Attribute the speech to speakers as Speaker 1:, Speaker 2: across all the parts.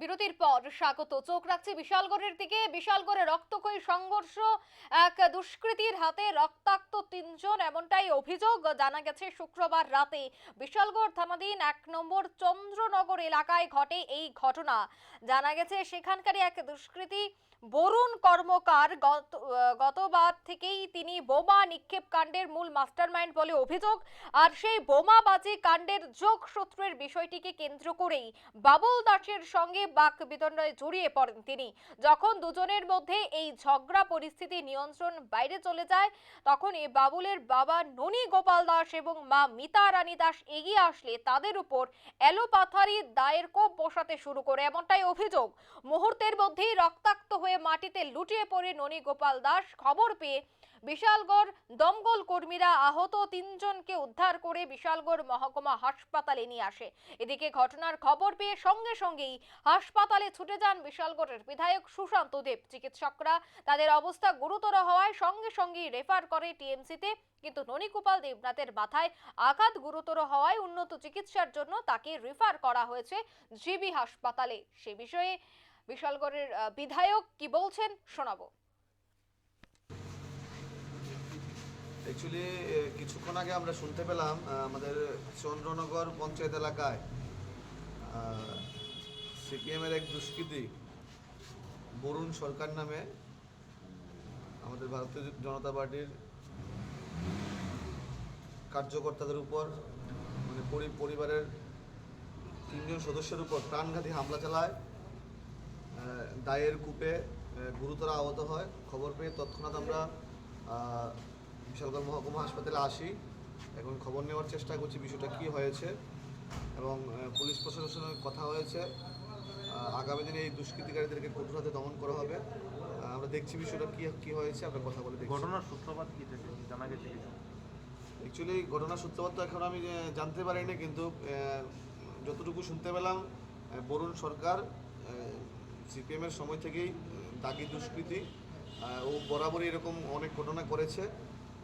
Speaker 1: বিরতির পর স্বাগত। চোখ রাখছে বিশালগড়ের দিকে। বিশালগড়ে রক্তক্ষয়ী সংঘর্ষ, এক দুষ্কৃতীর হাতে রক্তাক্ত তিনজন, এমনটাই অভিযোগ জানা গেছে শুক্রবার রাতে। বিশালগড় থানাধীন এক নম্বর চন্দ্রনগর এলাকায় ঘটে এই ঘটনা। জানা গেছে সেখানকারই এক দুষ্কৃতী বরুণ কর্মকার, গত, গতবার থেকেই তিনি বোমা নিক্ষেপ কাণ্ডের মূল মাস্টারমাইন্ড বলে অভিযোগ, আর সেই বোমাবাজি কাণ্ডের যোগসূত্রের বিষয়টিকে কেন্দ্র করেই বাবুল দাসের সঙ্গে বাক বিতণ্ডায় জড়িয়ে পড়েন তিনি। যখন দুজনের মধ্যে এই ঝগড়া পরিস্থিতি নিয়ন্ত্রণ বাইরে চলে যায়, তখন এই বাবুলের বাবা ননী গোপাল দাস এবং মা মিতা রানী দাস এগিয়ে আসলে তাদের উপর এলোপাথারি দায়ের কোপ বসাতে শুরু করে এমনটাই অভিযোগ। মুহূর্তের মধ্যেই রক্তাক্ত হয়ে মাটিতে লুটিয়ে পড়ে ননী গোপাল দাস। খবর পেয়ে বিশালগড় দমকল কর্মীরা আহত তিনজনকে উদ্ধার করে বিশালগড় মহকুমা হাসপাতালে নিয়ে আসে। এদিকে ঘটনার খবর পেয়ে সঙ্গে সঙ্গেই হাসপাতালে ছুটে যান বিশালগড়ের বিধায়ক সুশান্ত দেব। চিকিৎসকরা তাদের অবস্থা গুরুতর হওয়ায় সঙ্গে সঙ্গেই রেফার করে টিএমসিতে, কিন্তু ননীগোপাল দেবনাথের মাথায় আঘাত গুরুতর হওয়ায় উন্নত চিকিৎসার জন্য তাকে রেফার করা হয়েছে জিবি হাসপাতালে। সে বিষয়ে বিশালগড়ের বিধায়ক কি বলছেন শোনাবো।
Speaker 2: অ্যাকচুয়ালি কিছুক্ষণ আগে আমরা শুনতে পেলাম আমাদের চন্দ্রনগর পঞ্চায়েত এলাকায় সিপিএমের এক দুষ্কৃতী, বরুণ সরকার নামে আমাদের ভারতীয় জনতা পার্টির কার্যকর্তাদের উপর মানে পরি- পরিবারের তিনজন সদস্যের উপর প্রাণঘাতী হামলা চালায় দায়ের কূপে গুরুতর আহত হয়। খবর পেয়ে তৎক্ষণাৎ আমরা বিশালগড় মহকুমা হাসপাতালে আসি। এখন খবর নেওয়ার চেষ্টা করছি বিষয়টা কী হয়েছে এবং পুলিশ প্রশাসনের কথা হয়েছে। আগামী দিনে এই দুষ্কৃতিকারীদেরকে কঠোর হাতে দমন করা হবে। আমরা দেখছি বিষয়টা কী কী হয়েছে আমরা কথা বলে দেখছি।
Speaker 3: ঘটনার সূত্রপাত কি থেকে জানা গেছে কিছু?
Speaker 2: অ্যাকচুয়ালি ঘটনার সূত্রপাত তো এখন আমি জানতে পারিনি কিন্তু যতটুকু শুনতে পেলাম বরুণ সরকার সিপিএমের সময় থেকেই দাগি দুষ্কৃতি ও বরাবরই এরকম অনেক ঘটনা করেছে।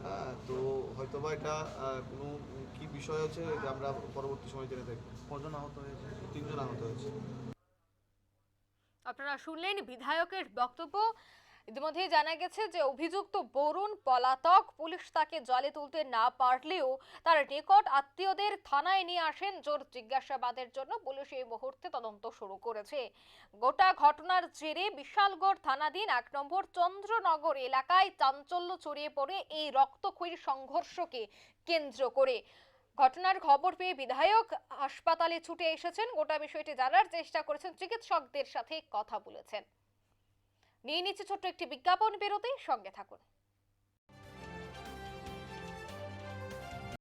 Speaker 2: আহ, তো হয়তোবা এটা আহ, কোনো কি বিষয় আছে যে আমরা পরবর্তী সময় জেনে দেখব
Speaker 3: কজন আহত হয়েছে?
Speaker 2: তিনজন আহত হয়েছে।
Speaker 1: আপনারা শুনলেন বিধায়কের বক্তব্য। ইতিমধ্যে জানা গেছে যে অভিযুক্ত বরুণ পলাতক পুলিশ তাকে জলে তুলতে না পারলেও তার নিকট আত্মীয়দের থানায় নিয়ে আসেন জোর জিজ্ঞাসাবাদের জন্য পুলিশ এই মুহূর্তে তদন্ত শুরু করেছে। গোটা ঘটনার জেরে বিশালগড় থানাধীন এক নম্বর চন্দ্রনগর এলাকায় চাঞ্চল্য ছড়িয়ে পড়ে এই রক্তক্ষয়ী সংঘর্ষকে কেন্দ্র করে। ঘটনার খবর পেয়ে বিধায়ক হাসপাতালে ছুটে এসেছেন। গোটা বিষয়টি জানার চেষ্টা করেছেন চিকিৎসকদের সাথে কথা বলেছেন। নিয়ে নিচ্ছে ছোট্ট একটি বিজ্ঞাপন বেরোতে সঙ্গে থাকুন।